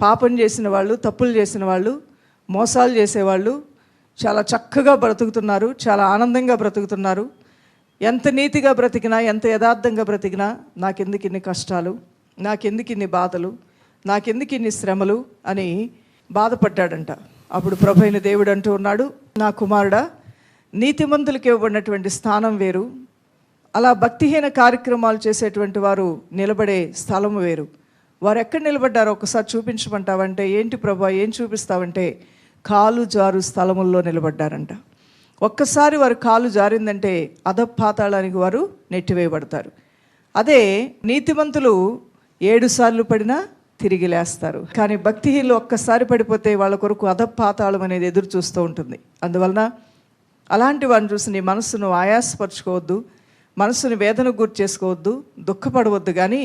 పాపం చేసిన వాళ్ళు తప్పులు చేసిన వాళ్ళు మోసాలు చేసేవాళ్ళు చాలా చక్కగా బ్రతుకుతున్నారు చాలా ఆనందంగా బ్రతుకుతున్నారు. ఎంత నీతిగా బ్రతికినా ఎంత యథార్థంగా బ్రతికినా నాకెందుకు ఇన్ని కష్టాలు నాకెందుకు ఇన్ని బాధలు నాకెందుకు ఇన్ని శ్రమలు అని బాధపడ్డాడంట. అప్పుడు ప్రభు అయిన దేవుడు అంటూ ఉన్నాడు నా కుమారుడా నీతిమంతులకు ఇవ్వబడినటువంటి స్థానం వేరు. అలా భక్తిహీన కార్యక్రమాలు చేసేటువంటి వారు నిలబడే స్థలం వేరు. వారు ఎక్కడ నిలబడ్డారో ఒకసారి చూపించమంటావంటే ఏంటి ప్రభా ఏం చూపిస్తావంటే కాలు జారు స్థలముల్లో నిలబడ్డారంట. ఒక్కసారి వారు కాలు జారిందంటే అధపాతాళానికి వారు నెట్టివేయబడతారు. అదే నీతిమంతులు ఏడు సార్లు పడినా తిరిగి లేస్తారు. కానీ భక్తిహీనులు ఒక్కసారి పడిపోతే వాళ్ళ కొరకు అధపాతాళం అనేది ఎదురు చూస్తూ ఉంటుంది. అందువలన అలాంటి వారిని చూసి నీ మనస్సును ఆయాసపరచుకోవద్దు మనస్సును వేదన గురి చేసుకోవద్దు దుఃఖపడవద్దు. కానీ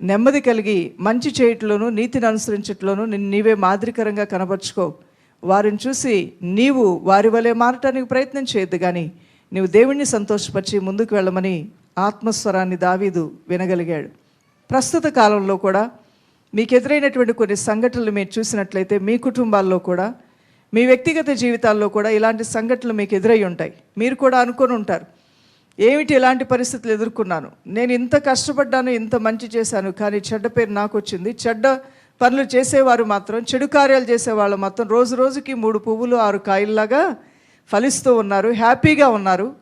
నెమ్మది కలిగి మంచి చేయట్లోనూ నీతిని అనుసరించట్లోనూ నిన్ను నీవే మాదిరికరంగా కనపరుచుకో వారిని చూసి నీవు వారి వలె మారటానికి ప్రయత్నం చేయొద్దు కానీ నీవు దేవుణ్ణి సంతోషపరిచి ముందుకు వెళ్ళమని ఆత్మస్వరాన్ని దావీదు వినగలిగాడు. ప్రస్తుత కాలంలో కూడా మీకు ఎదురైనటువంటి కొన్ని సంఘటనలు మీరు చూసినట్లయితే మీ కుటుంబాల్లో కూడా మీ వ్యక్తిగత జీవితాల్లో కూడా ఇలాంటి సంఘటనలు మీకు ఎదురై ఉంటాయి. మీరు కూడా అనుకొని ఉంటారు. ఏమిటి ఇలాంటి పరిస్థితులు ఎదుర్కొన్నాను? నేను ఇంత కష్టపడ్డాను ఇంత మంచి చేశాను కానీ చెడ్డ పేరు నాకు వచ్చింది చెడ్డ పనులు చేసేవారు మాత్రం చెడు కార్యాలు చేసేవాళ్ళు మాత్రం రోజు రోజుకి మూడు పువ్వులు ఆరు కాయల్లాగా ఫలిస్తూ ఉన్నారు హ్యాపీగా ఉన్నారు.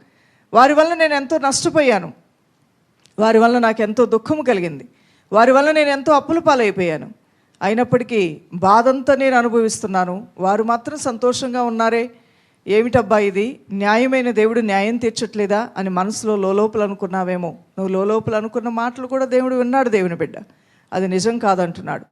వారి వల్ల నేను ఎంతో నష్టపోయాను. వారి వల్ల నాకు ఎంతో దుఃఖము కలిగింది. వారి వల్ల నేను ఎంతో అప్పుల పాలైపోయాను. అయినప్పటికీ బాధంతా నేను అనుభవిస్తున్నాను. వారు మాత్రం సంతోషంగా ఉన్నారే. ఏమిటబ్బా ఇది? న్యాయమైన దేవుడు న్యాయం తీర్చట్లేదా అని మనసులో లోపల అనుకున్నావేమో. నువ్వు లోపల అనుకున్న మాటలు కూడా దేవుడు విన్నాడు దేవుని బిడ్డ. అది నిజం కాదంటున్నాడు.